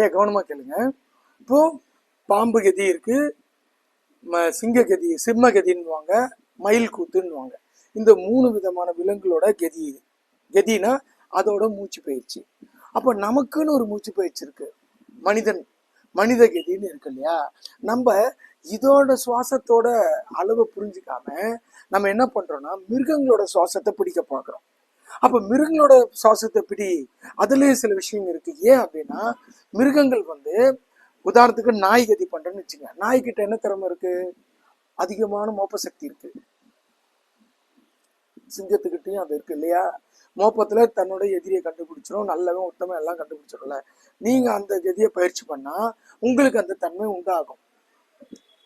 ஏ கவனமாக கேளுங்க. இப்போது பாம்பு கதி இருக்குது ம- சிங்க கதி சிம்ம கதின்னுவாங்க மயில் கூத்துன்னுவாங்க. இந்த மூணு விதமான விலங்குகளோட கதி இது. கதினா அதோட மூச்சு பயிற்சி. அப்போ நமக்குன்னு ஒரு மூச்சு பயிற்சி இருக்குது மனிதன் மனித கதின்னு இருக்கு இல்லையா? நம்ம இதோட சுவாசத்தோட அளவை புரிஞ்சுக்காம நம்ம என்ன பண்றோம்னா மிருகங்களோட சுவாசத்தை பிடிக்க பார்க்குறோம். அப்போ மிருகங்களோட சுவாசத்தை பிடி அதுலேயே சில விஷயங்கள் இருக்கு. ஏன் அப்படின்னா மிருகங்கள் வந்து உதாரணத்துக்கு நாய் கதி பண்றேன்னு வச்சுங்க நாய்கிட்ட என்ன திறமை இருக்கு? அதிகமான மோப்ப சக்தி இருக்கு. சிங்கத்துக்கிட்டையும் அது இருக்கு இல்லையா? மோப்பத்துல தன்னோட எதிரியை கண்டுபிடிச்சிடும் நல்லவன் உத்தமம் எல்லாம் கண்டுபிடிச்சிடும்ல நீங்க அந்த கதியை பயிற்சி பண்ணா உங்களுக்கு அந்த தன்மை உண்டாகும்.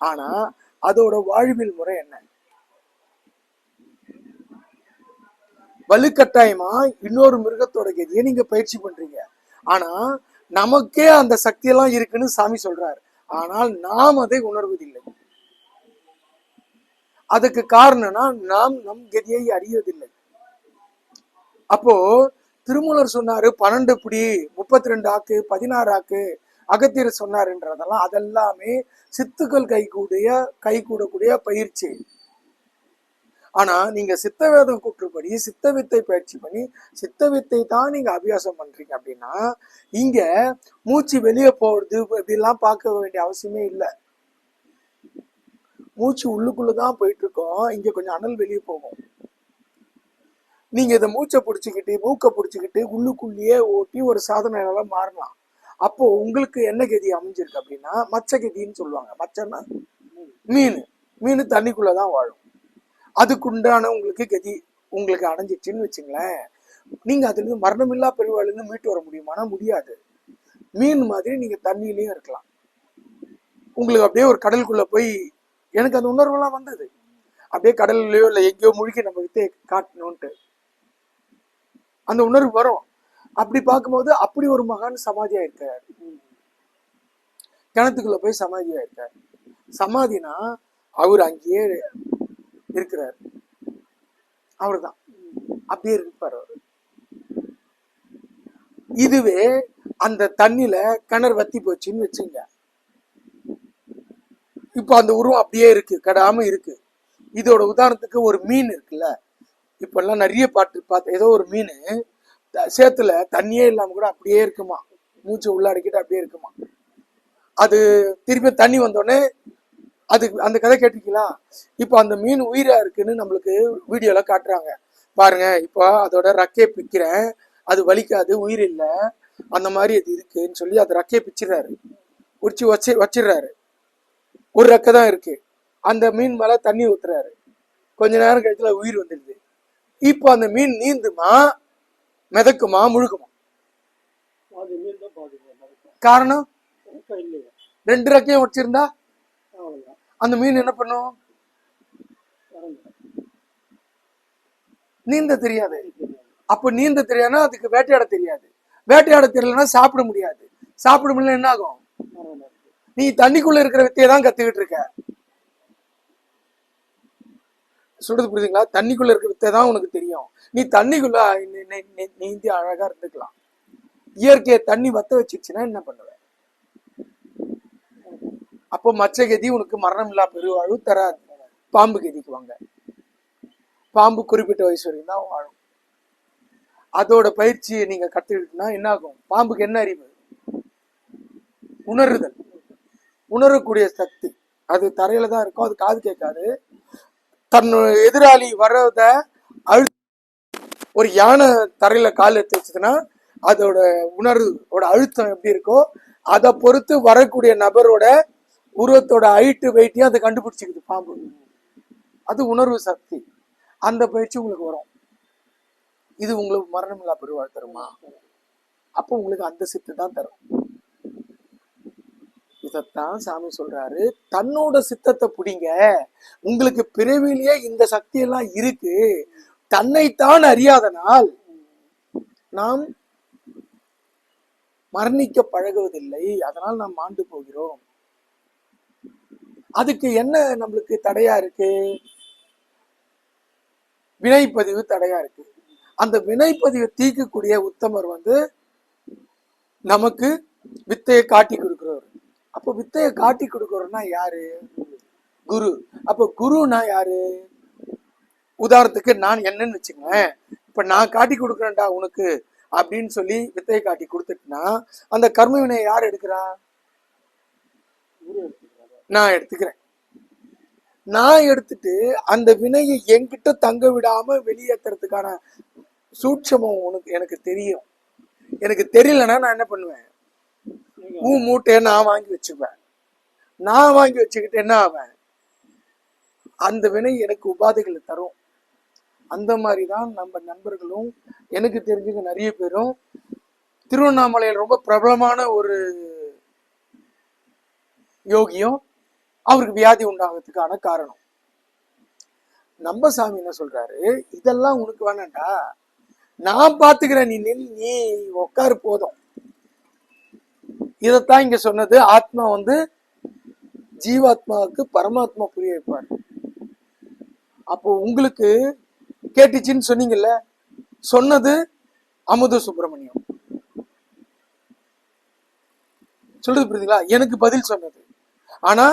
ஆனா அதோட வாழ்வியல் முறை என்ன? வலுக்கட்டாயமா இன்னொரு மிருகத்தோட கதியை நீங்க பயிற்சி பண்றீங்க. ஆனா நமக்கே அந்த சக்தி எல்லாம் இருக்குன்னு சாமி சொல்றாரு. ஆனால் நாம் அதை உணர்வதில்லை. அதுக்கு காரணம்னா நாம் நம் கதியை அறியதில்லை அப்போ திருமூலர் சொன்னாரு பன்னெண்டு புடி முப்பத்தி ரெண்டு ஆக்கு பதினாறு ஆக்கு அகத்தியர் சொன்னாருன்றதெல்லாம் அதெல்லாமே சித்துக்கள் கை கூடிய கை கூடக்கூடிய பயிற்சி. ஆனால் நீங்கள் சித்த வேதம் கூற்றுப்படி சித்த வித்தை பயிற்சி பண்ணி சித்த வித்தை தான் நீங்கள் அபியாசம் பண்ணுறீங்க அப்படின்னா இங்கே மூச்சு வெளியே போகிறது இப்படிலாம் பார்க்க வேண்டிய அவசியமே இல்லை. மூச்சு உள்ளுக்குள்ளதான் போயிட்டு இருக்கோம் இங்கே கொஞ்சம் அனல் வெளியே போகும். நீங்கள் இதை மூச்சை பிடிச்சிக்கிட்டு மூக்கை பிடிச்சிக்கிட்டு உள்ளுக்குள்ளேயே ஓட்டி ஒரு சாதனையால மாறலாம். அப்போ உங்களுக்கு என்ன கதி அமைஞ்சிருக்கு அப்படின்னா மச்ச கதின்னு சொல்லுவாங்க. மச்சன்னா? மீன். மீன் தண்ணிக்குள்ளே தான் வாழும். அதுக்குண்டான உங்களுக்கு கதி உங்களுக்கு அடைஞ்சிச்சுன்னு வச்சுங்களேன். நீங்க அதுலேருந்து மரணமில்லா பெருவாயிலிருந்து மீட்டு வர முடியுமானா முடியாது. மீன் மாதிரி நீங்க தண்ணியிலையும் இருக்கலாம். உங்களுக்கு அப்படியே ஒரு கடலுக்குள்ள போய் எனக்கு அந்த உணர்வெல்லாம் வந்தது. அப்படியே கடல்லையோ இல்லை எங்கேயோ முழுகி நம்ம வித்தே காட்டணும்ன்ட்டு. அந்த உணர்வு வரும். அப்படி பார்க்கும்போது அப்படி ஒரு மகான் சமாதியா இருக்காரு கிணத்துக்குள்ள போய் சமாதியா இருக்காரு சமாதினா அவர் அங்கேயே இருக்கிறார். அவர்தான். அப்படியே இருப்பார் அவர். இதுவே அந்த தண்ணியில கிணறு வத்தி போச்சுன்னு வச்சுங்க. இப்போ அந்த உருவம் அப்படியே இருக்கு கடாம இருக்கு. இதோட உதாரணத்துக்கு ஒரு மீன் இருக்குல்ல. இப்பெல்லாம் நிறைய பாட்டு பார்த்து ஏதோ ஒரு மீன் சேத்துல தண்ணியே இல்லாம கூட அப்படியே இருக்குமா. மூச்சு உள்ளாடிக்கிட்டு அப்படியே இருக்குமா. அது திருப்பி தண்ணி வந்தோடனே அது அந்த கதை கேட்டிருக்கீங்களா? இப்போ அந்த மீன் உயிரா இருக்குன்னு நம்மளுக்கு வீடியோல காட்டுறாங்க. பாருங்க இப்போ அதோட ரக்கையை பிக்கிறேன். அது வலிக்காது உயிர் இல்லை. அந்த மாதிரி அது இருக்குன்னு சொல்லி அது ரக்கையை பிச்சிடுறாரு. உரிச்சு வச்சு வச்சிடுறாரு. ஒரு ரெக்கை தான் இருக்கு. அந்த மீன் மேல தண்ணி ஊத்துறாரு. கொஞ்ச நேரம் கழித்துல உயிர் வந்துடுது. இப்போ அந்த மீன் நீந்துமா? மிதக்குமா? முழுகுமா? காரணம்? ரெண்டு ரெக்கையும் வச்சிருந்தா அந்த மீன் என்ன பண்ணும்? நீந்த தெரியாது. அப்போ நீந்த தெரியாதுன்னா அதுக்கு வேட்டையாட தெரியாது. வேட்டையாட தெரியலன்னா சாப்பிட முடியாது. சாப்பிட முடியல என்ன ஆகும்? நீ தண்ணிக்குள்ள இருக்கிற வித்தையை தான் கத்துக்கிட்டு இருக்க. சொல்றது புரியுதுங்களா? தண்ணிக்குள்ள இருக்கிற வித்தை தான் உனக்கு தெரியும். நீ தண்ணிக்குள்ள நீந்தி அழகா இருந்துக்கலாம். இயற்கையை தண்ணி வத்த வச்சிருச்சுன்னா என்ன பண்ணுவ? அப்போ மச்ச கதி உனக்கு மரணம் இல்லா பெருவாழ்வு தராது. பாம்பு கதிக்கு வாங்க. பாம்பு குறிப்பிட்ட வயசு வரைக்கும் தான் வாழும். அதோட பயிற்சியை நீங்க கத்துக்கிட்டுனா என்ன ஆகும் பாம்புக்கு என்ன அறிவு? உணருதல். உணரக்கூடிய சக்தி. அது தரையில தான் இருக்கும். அது காது கேட்காது. தன் எதிராளி வர்றத அழு ஒரு யானை தரையில கால் எடுத்து வச்சதுன்னா அதோட உணர்வோட அழுத்தம் எப்படி இருக்கோ அதை பொறுத்து வரக்கூடிய நபரோட உருவத்தோட ஹைட்டு வெயிட்டையும் அதை கண்டுபிடிச்சிக்குது பாம்பு. அது உணர்வு சக்தி. அந்த பயிற்சி உங்களுக்கு வரும். இது உங்களுக்கு மரணமில்லா பெருவாள் தருமா? அப்போ உங்களுக்கு அந்த சித்து தான் தரும். இதைத்தான் சாமி சொல்றாரு. தன்னோட சித்தத்தை பிடிங்க. உங்களுக்கு பிறவிலேயே இந்த சக்தி எல்லாம் இருக்கு. தன்னைத்தான் அறியாதனால் நாம் மரணிக்க பழகுவதில்லை. அதனால் நாம் மாண்டு போகிறோம். அதுக்கு என்ன நம்மளுக்கு தடையா இருக்கு? வினைப்பதிவு தடையா இருக்கு. அந்த வினைப்பதிவை தீர்க்கக்கூடிய உத்தமர் வந்து நமக்கு வித்தையை காட்டி கொடுக்குறவர். அப்போ வித்தையை காட்டி கொடுக்குறோம்னா யாரு? குரு. அப்போ குருனா யாரு? உதாரணத்துக்கு நான் என்னன்னு வச்சுங்களேன் இப்ப நான் காட்டி கொடுக்குறேன்டா உனக்கு அப்படின்னு சொல்லி வித்தையை காட்டி கொடுத்துட்டுனா அந்த கர்மவினையை யார் எடுக்கிறா? குரு நான் எடுத்துக்கிறேன். நான் எடுத்துட்டு அந்த வினையை என்கிட்ட தங்க விடாம வெளியேற்றுறதுக்கான சூட்சமம் உனக்கு எனக்கு தெரியும். எனக்கு தெரியலன்னா நான் என்ன பண்ணுவேன்? ஊ மூட்டையை நான் வாங்கி வச்சுப்பேன் நான் வாங்கி வச்சுக்கிட்டு என்ன ஆவேன்? அந்த வினை எனக்கு உபாதைகளை தரும். அந்த மாதிரி தான் நம்ம நண்பர்களும் எனக்கு தெரிஞ்சவங்க நிறைய பேரும் திருவண்ணாமலையில் ரொம்ப பிரபலமான ஒரு யோகியும் அவருக்கு வியாதி உண்டாகிறதுக்கான காரணம். நம்ம சாமி என்ன சொல்றாரு? இதெல்லாம் உனக்கு வேணாண்டா நான் பாத்துக்கிறேன் நீ நில் நீ உட்காரு போதும். இதைத்தான் இங்க சொன்னது. ஆத்மா வந்து ஜீவாத்மாவுக்கு பரமாத்மா புரிய வைப்பார். அப்போ உங்களுக்கு கேட்டுச்சின்னு சொன்னீங்கல்ல? சொன்னது அமுத சுப்பிரமணியம். சொல்றது புரியுதுங்களா? எனக்கு பதில் சொன்னது. ஆனா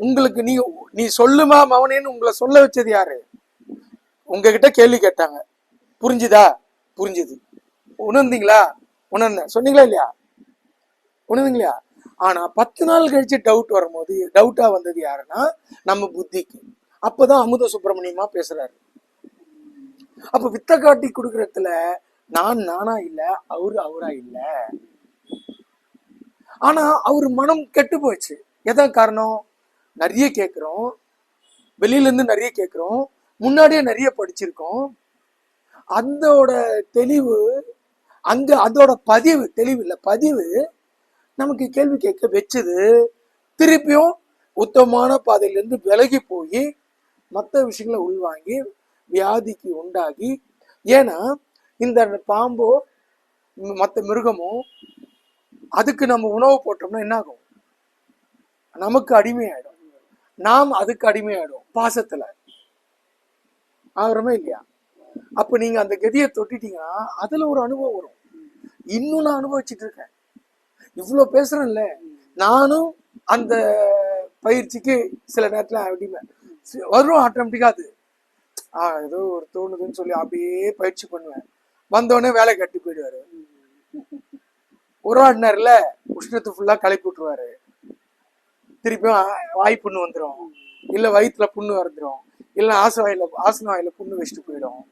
உங்களுக்கு நீ நீ சொல்லுமா மவனேன்னு உங்களை சொல்ல வச்சது யாரு? உங்ககிட்ட கேள்வி கேட்டாங்க. புரிஞ்சுதா? புரிஞ்சுது. உணர்ந்தீங்களா? உணர்ந்தேன். சொன்னீங்களா இல்லையா? உணர்ந்தீங்களா? ஆனா பத்து நாள் கழிச்சு டவுட் வரும்போது டவுட்டா வந்தது யாருன்னா நம்ம புத்திக்கு. அப்பதான் அமுத சுப்பிரமணியமா பேசுறாரு. அப்ப வித்த காட்டி கொடுக்கறதுல நான் நானா இல்ல அவரு அவரா இல்ல? ஆனா அவர் மனம் கெட்டு போச்சு. எதன் காரணம்? நிறைய கேட்குறோம் வெளியிலேருந்து நிறைய கேட்குறோம் முன்னாடியே நிறைய படிச்சிருக்கோம். அதோட தெளிவு அங்கே அதோட பதிவு தெளிவு இல்லை பதிவு நமக்கு கேள்வி கேட்க வச்சது. திருப்பியும் உத்தமமான பாதையிலேருந்து விலகி போய் மற்ற விஷயங்களை உள்வாங்கி வியாதிக்கு உண்டாகி ஏன்னா இந்த பாம்போ மற்ற மிருகமோ அதுக்கு நம்ம உணவு போட்டோம்னா என்ன ஆகும் நமக்கு அடிமையாயிடும். நாம் அதுக்கு அடிமையாயிடும் பாசத்துல. ஆகிறோமே இல்லையா? அப்ப நீங்க அந்த கதியை தொட்டிட்டீங்கன்னா அதுல ஒரு அனுபவம் வரும். இன்னும் நான் அனுபவிச்சுட்டு இருக்கேன். இவ்வளோ பேசுறேன்ல. நானும் அந்த பயிற்சிக்கு சில நேரத்துல அடிமை. வரும் ஆட்டோமேட்டிக்கா அது. ஆ ஏதோ ஒரு தோணுதுன்னு சொல்லி அப்படியே பயிற்சி பண்ணுவேன். வந்தோடனே வேலை கட்டி போயிடுவாரு. உருவாடினார்ல உஷ்ணத்தை ஃபுல்லா கலப்பி விட்டுருவாரு திருப்பியும் வாய் புண்ணு வந்துடும் இல்லை வயிற்றுல புண்ணு வந்துடும் இல்லை ஆசை வாயில் ஆசன வாயில புண்ணு வச்சுட்டு போயிடும்.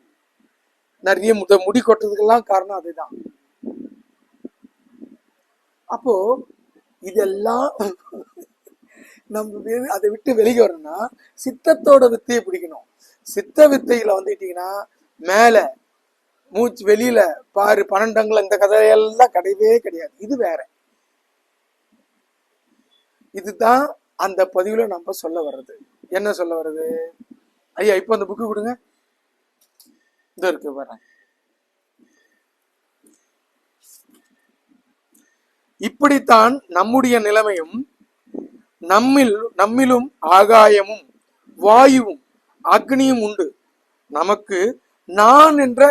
நிறைய முத முடி கொட்டுறதுக்கெல்லாம் காரணம் அதுதான். அப்போ இதெல்லாம் நம்ம வே- அதை விட்டு வெளியே வரணும்னா சித்தத்தோட வித்தையை பிடிக்கணும். சித்த வித்தையில வந்துட்டீங்கன்னா மேல மூச்சு வெளியில பாரு பன்னெண்டங்கள் இந்த கதையெல்லாம் கிடையவே கிடையாது. இது வேற. இதுதான் அந்த பதிவுல நம்ம சொல்ல வர்றது. என்ன சொல்ல வர்றது? ஐயா இப்போ அந்த புக்கு கொடுங்க. இந்த இருக்கு வரேன் இப்படித்தான் நம்முடைய நிலைமையும் நம்மில் நம்மிலும் ஆகாயமும் வாயுவும் அக்னியும் உண்டு. நமக்கு நான் என்ற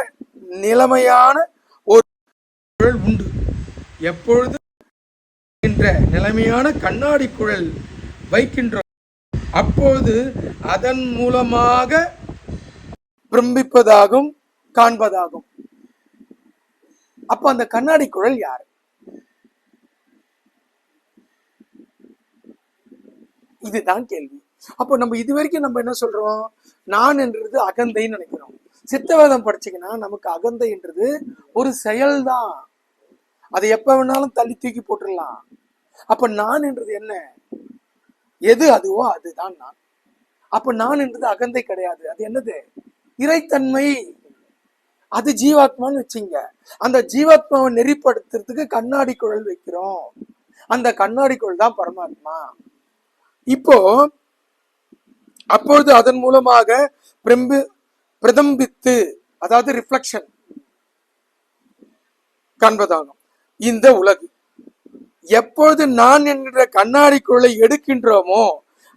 நிலைமையான ஒரு உண்டு. எப்பொழுது என்ற நிலைமையான கண்ணாடி குழல் வைக்கின்றோம் அப்போது அதன் மூலமாக பிரம்பிப்பதாகும் காண்பதாகும். அப்ப அந்த கண்ணாடி குழல் யார்? இதுதான் கேள்வி. அப்போ நம்ம இது வரைக்கும் நம்ம என்ன சொல்றோம்? நான் என்றது அகந்தைன்னு நினைக்கிறோம். சித்தவேதம் படிச்சீங்கன்னா நமக்கு அகந்தைன்றது ஒரு செயல்தான். அதை எப்ப வேணாலும் தள்ளி தூக்கி போட்டுடலாம். அப்ப நான் என்றது என்ன? எது அதுவோ அதுதான் நான். அப்ப நான் என்றது அகந்தை கிடையாது. அது என்னது? இறைத்தன்மை. அது ஜீவாத்மான்னு வச்சுங்க. அந்த ஜீவாத்மாவை நெறிப்படுத்துறதுக்கு கண்ணாடி குழல் வைக்கிறோம். அந்த கண்ணாடி குழல் தான் பரமாத்மா. இப்போ அப்பொழுது அதன் மூலமாக பிரம்பு பிரதம்பித்து அதாவது ரிஃப்ளெக்ஷன் காண்பதாகும். இந்த உலகு. எப்பொழுது நான் என்கிற கண்ணாடி எடுக்கின்றோமோ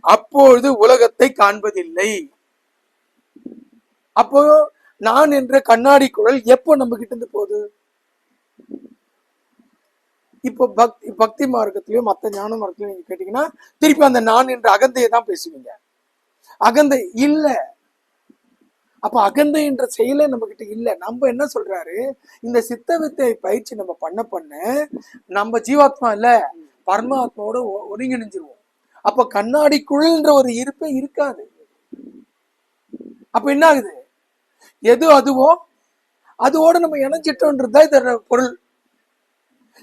அப்பொழுது உலகத்தை காண்பதில்லை. அப்போ நான் என்ற கண்ணாடி குழல் எப்போ நம்ம கிட்ட இருந்து போகுது? இப்போ பக்தி பக்தி மார்க்கத்திலயும் மற்ற ஞான மார்க்கத்திலயும் நீங்க கேட்டீங்கன்னா திருப்பி அந்த நான் என்ற அகந்தையை தான் பேசுவீங்க. அகந்தை இல்ல. அப்ப அகந்தை என்ற செயலே நம்ம கிட்ட இல்ல. நம்ம என்ன சொல்றாரு? இந்த சித்த வித்தை பயிற்சி நம்ம பண்ண பண்ண நம்ம ஜீவாத்மா இல்ல பரமாத்மாவோட ஒ- ஒருங்கிணைஞ்சிருவோம். அப்ப கண்ணாடிக்குள்ன்ற ஒரு இருப்பே இருக்காது. அப்ப என்ன ஆகுது எது அதுவோ அதோட நம்ம இணைஞ்சிட்டோன்றதுதான் இதோட பொருள்.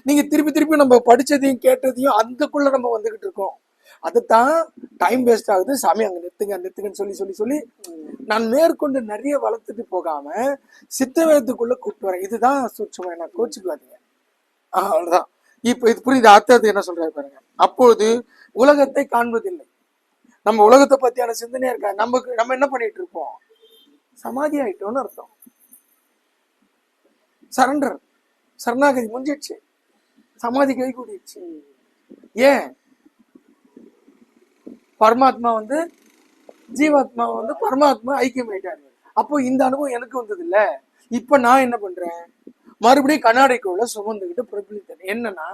நீங்க திருப்பி திருப்பி நம்ம படிச்சதையும் கேட்டதையும் அதுக்குள்ள நம்ம வந்துகிட்டு இருக்கோம். அதுதான் டைம் வேஸ்ட் ஆகுது. சாமி அங்க நிறுத்துங்க நிறுத்துங்கன்னு சொல்லி சொல்லி சொல்லி நான் மேற்கொண்டு நிறைய வளர்த்துட்டு போகாம சித்தவேதத்துக்குள்ள கூப்பிட்டு வரேன். இதுதான் சூட்சமா என்ன கோச்சுக்குவாதீங்க அவ்வளவுதான். இப்ப இது புரியுது? அர்த்தத்தை என்ன சொல்றாரு பாருங்க. அப்பொழுது உலகத்தை காண்பதில்லை. நம்ம உலகத்தை பத்தியான சிந்தனையா இருக்கா? நமக்கு நம்ம என்ன பண்ணிட்டு இருப்போம்? சமாதி ஆயிட்டோம்னு அர்த்தம். சரண்டர் சரணாகதி முடிஞ்சிடுச்சு. சமாதி கை கூடிடுச்சு. ஏன்? பரமாத்மா வந்து ஜீவாத்மா வந்து பரமாத்மா ஐக்கியம் ஆயிட்டாரு. அப்போ இந்த அனுபவம் எனக்கு வந்தது இல்ல இப்ப நான் என்ன பண்றேன்? மறுபடியும் கண்ணாடிக்குள்ள சுமந்துக்கிட்டு பிரபலித்தேன். என்னன்னா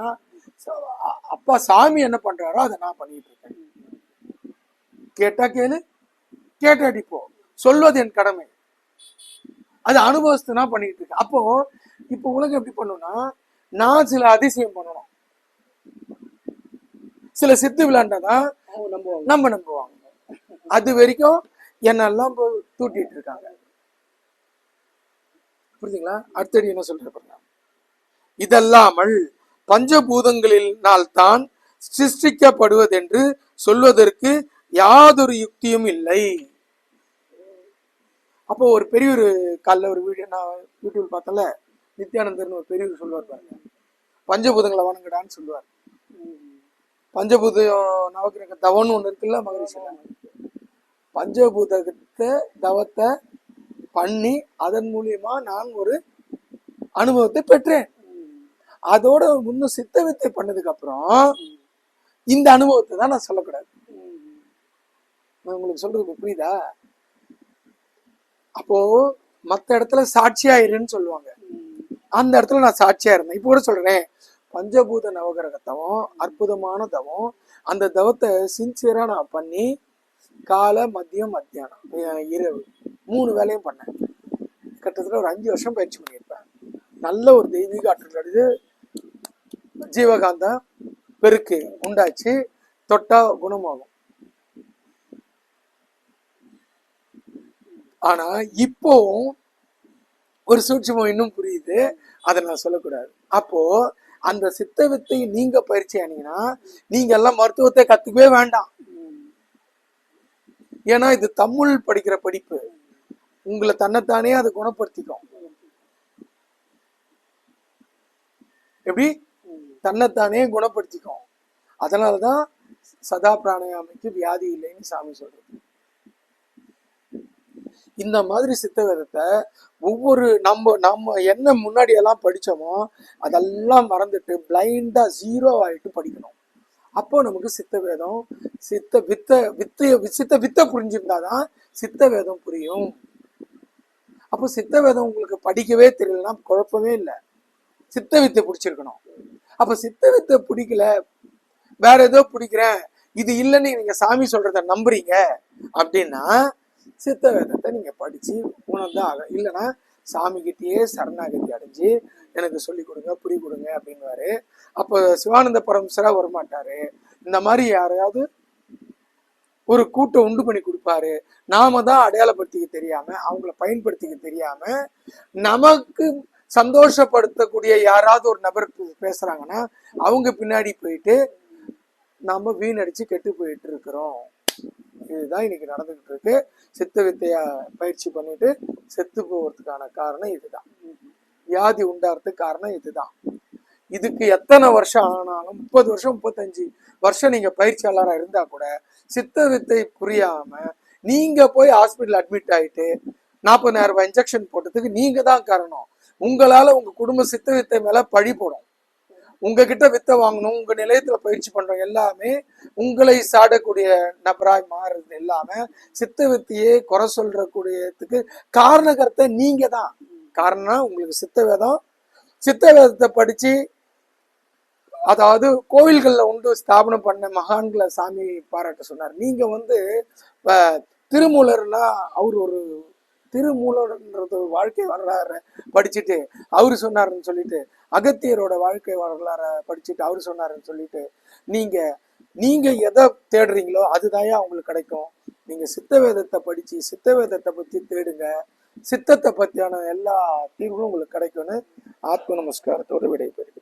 அப்பா சாமி என்ன பண்றாரோ அதை நான் பண்ணிட்டு இருக்கேன். கேட்டா கேளு. கேட்டாடி போ. சொல்வது என் கடமை. அது அனுபவத்தை நான் பண்ணிட்டு இருக்கேன். அப்போ இப்போ உலகம் எப்படி பண்ணும்னா நான் சில அதிசயம் பண்ணணும். சில சித்து விளையாண்டாதான் நம்ம நம்புவாங்க. அது வரைக்கும் என்னெல்லாம் தூட்டிட்டு இருக்காங்க. புரியுதுங்களா அடுத்தடி என்ன சொல்ற பாருங்க. இதல்லாமல் பஞ்சபூதங்களினால் தான் சிருஷ்டிக்கப்படுவதென்று சொல்வதற்கு யாதொரு யுக்தியும் இல்லை. அப்போ ஒரு பெரியவர் காலைல ஒரு வீடியோ நான் யூடியூப் பார்த்தல நித்யானந்தர்னு ஒரு பெரியவர் சொல்லுவார் பாருங்க. பஞ்சபூதங்களை வணங்குடான்னு சொல்லுவார். பஞ்சபூத நவக்கிரக தவம்னு ஒன்று இருக்குல்ல மகரிஷில பஞ்சபூதத்தை தவத்தை பண்ணி அதன் மூலியமா நான் ஒரு அனுபவத்தை பெற்றேன். அதோட இன்னும் சித்த வித்தை பண்ணதுக்கு அப்புறம் இந்த அனுபவத்தை தான் நான் சொல்லக்கூடாது. நான் உங்களுக்கு சொல்றது புரியுதா? அப்போ மற்ற இடத்துல சாட்சியா இருன்னு சொல்லுவாங்க. அந்த இடத்துல நான் சாட்சியா இருந்தேன். இப்போ கூட சொல்றேன். பஞ்சபூத நவகிரக தவம் அற்புதமான தவம். அந்த தவத்தை சின்சியரா நான் பண்ணி காலை மதியம் மத்தியானம் இரவு மூணு வேலையும் பண்ணேன். கிட்டத்தட்ட ஒரு அஞ்சு வருஷம் பயிற்சி பண்ணியிருப்பேன். நல்ல ஒரு தெய்வீக ஆற்றல் அடிது ஜீவகாந்தம் பெருக்கு உண்டாச்சு. தொட்டா குணமாகும். ஆனா இப்போ ஒரு சூட்சமம் இன்னும் புரியுது. அதை நான் சொல்லக்கூடாது. அப்போ அந்த சித்த வித்தை நீங்க பயிற்சி ஆனீங்கன்னா நீங்க எல்லாம் மருத்துவத்தை கத்துக்கவே வேண்டாம். ஏன்னா இது தமிழ் படிக்கிற படிப்பு. உங்களை தன்னைத்தானே அதை குணப்படுத்திக்கும். எப்படி? தன்னைத்தானே குணப்படுத்திக்கும். அதனாலதான் சதா பிராணயாமிக்கு வியாதி இல்லைன்னு சாமி சொல்றது. இந்த மாதிரி சித்த வேதத்தை ஒவ்வொரு நம்ம நம்ம என்ன முன்னாடி எல்லாம் அதெல்லாம் மறந்துட்டு பிளைண்டாக ஜீரோ ஆகிட்டு படிக்கணும். அப்போ நமக்கு சித்த வேதம் சித்த வித்த வித்தைய சித்த வித்தை புரிஞ்சிருந்தாதான் சித்த வேதம் புரியும். அப்போ சித்த வேதம் உங்களுக்கு படிக்கவே தெரியலன்னா குழப்பமே இல்லை. சித்த வித்தை பிடிச்சிருக்கணும். அப்போ சித்த வித்தை பிடிக்கல வேற ஏதோ பிடிக்கிறேன் இது இல்லைன்னு நீங்க சாமி சொல்றத நம்புறீங்க அப்படின்னா சித்த வேதத்தை நீங்க படிச்சு உணர்ந்தா ஆகும் இல்லைன்னா சாமி கிட்டேயே சரணாகதி அடைஞ்சு எனக்கு சொல்லி கொடுங்க புரி கொடுங்க அப்படின்னுவாரு. அப்போ சிவானந்த பரமசரா வரமாட்டாரு. இந்த மாதிரி யாரையாவது ஒரு கூட்டம் உண்டு பண்ணி கொடுப்பாரு. நாம தான் அடையாளப்படுத்திக்க தெரியாம அவங்கள பயன்படுத்திக்க தெரியாம நமக்கு சந்தோஷப்படுத்தக்கூடிய யாராவது ஒரு நபர் பேசுறாங்கன்னா அவங்க பின்னாடி போயிட்டு நாம வீணடிச்சு கெட்டு போயிட்டு இருக்கிறோம். இதுதான் இன்னைக்கு நடந்துகிட்டு இருக்கு சித்த வித்தையா பயிற்சி பண்ணிட்டு செத்து போவதுக்கான காரணம் இதுதான். வியாதி உண்டாகிறதுக்கு காரணம் இதுதான். இதுக்கு எத்தனை வருஷம் ஆனாலும் முப்பது வருஷம் முப்பத்தஞ்சு வருஷம் நீங்க பயிற்சியாளராக இருந்தா கூட சித்த வித்தை புரியாம நீங்க போய் ஹாஸ்பிட்டல் அட்மிட் ஆயிட்டு நாற்பதாயிரம் ரூபாய் இன்ஜெக்ஷன் போட்டதுக்கு நீங்க தான் காரணம். உங்களால உங்க குடும்ப சித்த வித்தை மேல பழி போடும். உங்ககிட்ட வித்தை வாங்கணும் உங்க நிலையத்துல பயிற்சி பண்றவங்க எல்லாமே உங்களை சாடக்கூடிய நபராய் மாறுறது இல்லாமல் சித்த வித்தையே குறை சொல்றக்கூடியதுக்கு காரணகர்த்த நீங்க தான் காரணம் உங்களுக்கு சித்த வேதம். சித்த வேதத்தை படிச்சு அதாவது கோவில்களில் உண்டு ஸ்தாபனம் பண்ண மகான்களை சாமி பாராட்ட சொன்னார். நீங்க வந்து இப்ப திருமூலர்னா அவர் ஒரு திருமூலன்றது வாழ்க்கை வரலாறு படிச்சுட்டு அவரு சொன்னாருன்னு சொல்லிட்டு அகத்தியரோட வாழ்க்கை வரலாறை படிச்சுட்டு அவரு சொன்னாருன்னு சொல்லிட்டு நீங்க நீங்க எதை தேடுறீங்களோ அதுதாயா உங்களுக்கு கிடைக்கும். நீங்க சித்த வேதத்தை படிச்சு சித்த வேதத்தை பத்தி தேடுங்க. சித்தத்தை பத்தியான எல்லா தீர்வும் உங்களுக்கு கிடைக்கும்னு ஆத்ம நமஸ்காரத்தோடு விடைபெறுது